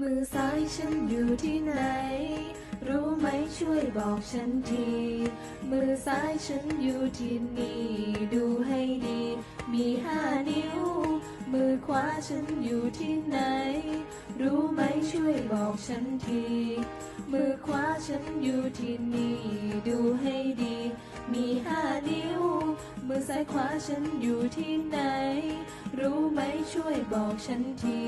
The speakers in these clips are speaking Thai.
มือซ้ายฉันอยู่ที่ไหน รู้ไหมช่วยบอกฉันที มือซ้ายฉันอยู่ที่นี่ ดูให้ดี มีห้านิ้ว มือขวาฉันอยู่ที่ไหน รู้ไหมช่วยบอกฉันที มือขวาฉันอยู่ที่นี่ ดูให้ดี มีห้านิ้ว มือซ้ายขวาฉันอยู่ที่ไหนร ช่วยบอกฉันที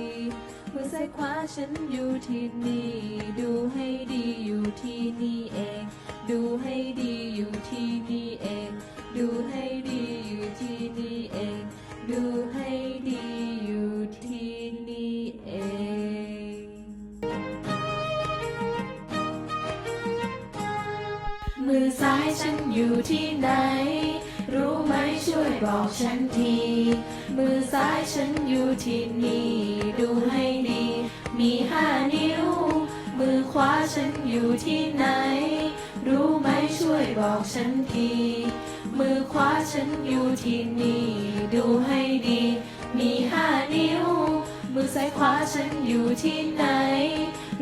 มือซ้ายขวาฉันอยู่ที่นี่ ดูให้ดีอยู่ที่นี่เอง ดูให้ดีอยู่ที่นี่เอง ดูให้ดีอยู่ที่นี่เอง ดูให้ดีอยู่ที่นี่เองมือซ้ายฉันอยู่ที่ไหน รู้ไหมช่วยบอกฉันที มือซ้ายฉันอยู่ที่นี่ ดูให้ดี มีห้านิ้ว มือขวาฉันอยู่ที่ไหน รู้ไหมช่วยบอกฉันที มือขวาฉันอยู่ที่นี่ ดูให้ดี มีห้านิ้ว มือซ้ายขวาฉันอยู่ที่ไหน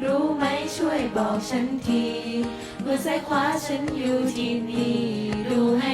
รู้ไหมช่วยบอกฉันที มือซ้ายขวาฉันอยู่ที่นี่ ดูให้